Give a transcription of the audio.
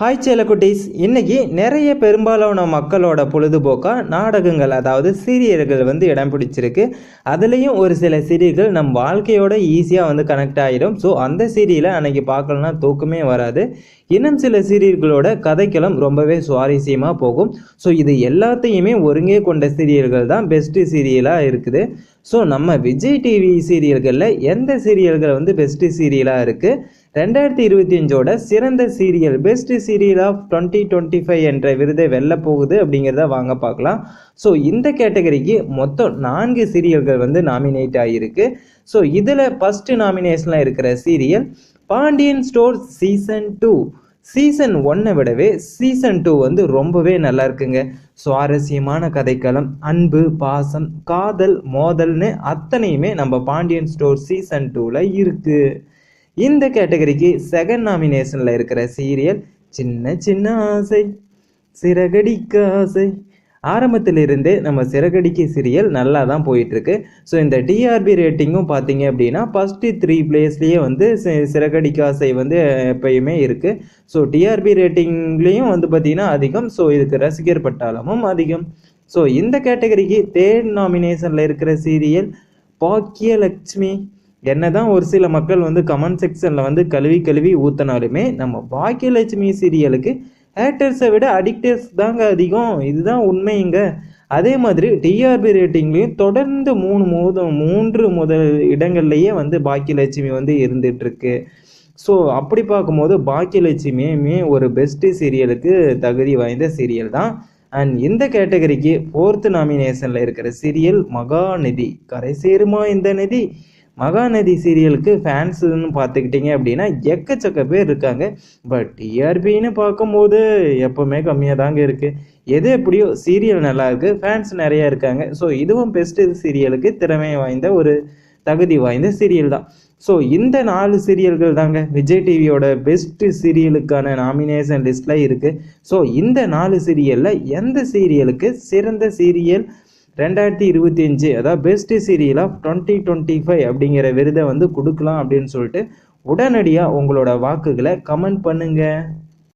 Hi சேலக்குட்டீஸ். இன்னைக்கு நிறைய பெரும்பாலான மக்களோட பொழுதுபோக்காக நாடகங்கள் அதாவது சீரியல்கள் வந்து இடம் பிடிச்சிருக்கு. அதுலேயும் ஒரு சில சீரியல்கள் நம் வாழ்க்கையோட ஈஸியாக வந்து கனெக்ட் ஆகிடும் ஸோ அந்த சீரியலை அன்னைக்கு பார்க்கலன்னா தூக்கமே வராது. இன்னும் சில சீரியல்களோட கதைக்களம் ரொம்பவே சுவாரஸ்யமாக போகும். ஸோ இது எல்லாத்தையுமே ஒருங்கே கொண்ட சீரியல்கள் தான். பெஸ்ட்டு சீரியலாக இருக்குது. ஸோ நம்ம விஜய் டிவி சீரியல்களில் எந்த சீரியல்கள் வந்து பெஸ்ட்டு சீரியலாக இருக்குது ரெண்டாயிரத்தி இருபத்தி அஞ்சோட சிறந்த serial best serial of twenty twenty five என்ற விருதை வெல்ல போகுது அப்படிங்கிறத வாங்க பார்க்கலாம். ஸோ இந்த கேட்டகரிக்கு மொத்தம் நான்கு சீரியல்கள் வந்து நாமினேட் ஆகியிருக்கு ஸோ இதில் ஃபஸ்ட்டு நாமினேஷனில் இருக்கிற serial Pandian store season two season ஒன்னை விடவே சீசன் டூ வந்து ரொம்பவே நல்லா இருக்குங்க. சுவாரஸ்யமான கதைக்களம் அன்பு பாசம் காதல் மோதல்னு அத்தனையுமே நம்ம பாண்டியன் ஸ்டோர் சீசன் டூவில் இருக்குது இந்த கேட்டகரிக்கு செகண்ட் நாமினேஷனில் இருக்கிற சீரியல் சின்ன சின்ன ஆசை சிறகடிக்க ஆசை. ஆரம்பத்திலிருந்தே நம்ம சிறகடிக்கு சீரியல் நல்லா தான் போயிட்டுருக்கு. ஸோ இந்த டிஆர்பி ரேட்டிங்கும் பார்த்தீங்க அப்படின்னா ஃபஸ்ட்டு த்ரீ பிளேஸ்லேயே வந்து சி- ஆசை வந்து எப்பயுமே இருக்குது ஸோ டிஆர்பி ரேட்டிங்லேயும் வந்து பார்த்திங்கன்னா அதிகம். ஸோ இதுக்கு ரசிகர் பட்டாளமும் அதிகம். ஸோ இந்த கேட்டகரிக்கு தேர்ட் நாமினேஷனில் இருக்கிற சீரியல் பாக்கியலட்சுமி. என்னதான் ஒரு சில மக்கள் வந்து கமெண்ட் செக்ஷனில் வந்து கழுவி கழுவி ஊற்றினாலுமே நம்ம பாக்கியலட்சுமி சீரியலுக்கு ஹேட்டர்ஸை விட அடிக்டர்ஸ் தாங்க அதிகம். இதுதான் உண்மைங்க. அதே மாதிரி டிஆர்பி ரேட்டிங்லேயும் தொடர்ந்து மூணு மோதம் மூன்று முதல் இடங்கள்லையே வந்து பாக்கியலட்சுமி வந்து இருந்துட்டு இருக்கு ஸோ அப்படி பார்க்கும்போது பாக்கியலட்சுமியுமே ஒரு பெஸ்ட்டு சீரியலுக்கு தகுதி வாய்ந்த சீரியல் தான். அண்ட் இந்த கேட்டகரிக்கு ஃபோர்த்து நாமினேஷனில் இருக்கிற சீரியல் மகாநிதி. கரை சேருமா இந்த நிதி? மகாநதி சீரியலுக்கு ஃபேன்ஸுன்னு பார்த்துக்கிட்டிங்க அப்படின்னா எக்கச்சக்க பேர் இருக்காங்க. பட் டிஆர்பின்னு பார்க்கும்போது எப்போவுமே கம்மியாக தாங்க இருக்குது எது எப்படியோ சீரியல் நல்லா இருக்கு ஃபேன்ஸ் நிறைய இருக்காங்க. ஸோ இதுவும் பெஸ்ட்டு சீரியலுக்கு திறமை வாய்ந்த ஒரு தகுதி வாய்ந்த சீரியல் தான். ஸோ இந்த நாலு சீரியல்கள் தாங்க விஜய் டிவியோட பெஸ்ட்டு சீரியலுக்கான நாமினேஷன் லிஸ்ட்டில் இருக்குது ஸோ இந்த நாலு சீரியலில் எந்த சீரியலுக்கு சிறந்த சீரியல் ரெண்டாயிரத்தி இருபத்தி அஞ்சு அதாவது best serial of twenty twenty five அப்படிங்கிற விருதை வந்து கொடுக்கலாம் அப்படின்னு சொல்லிட்டு உடனடியாக உங்களோட வாக்குகளை கமெண்ட் பண்ணுங்கள்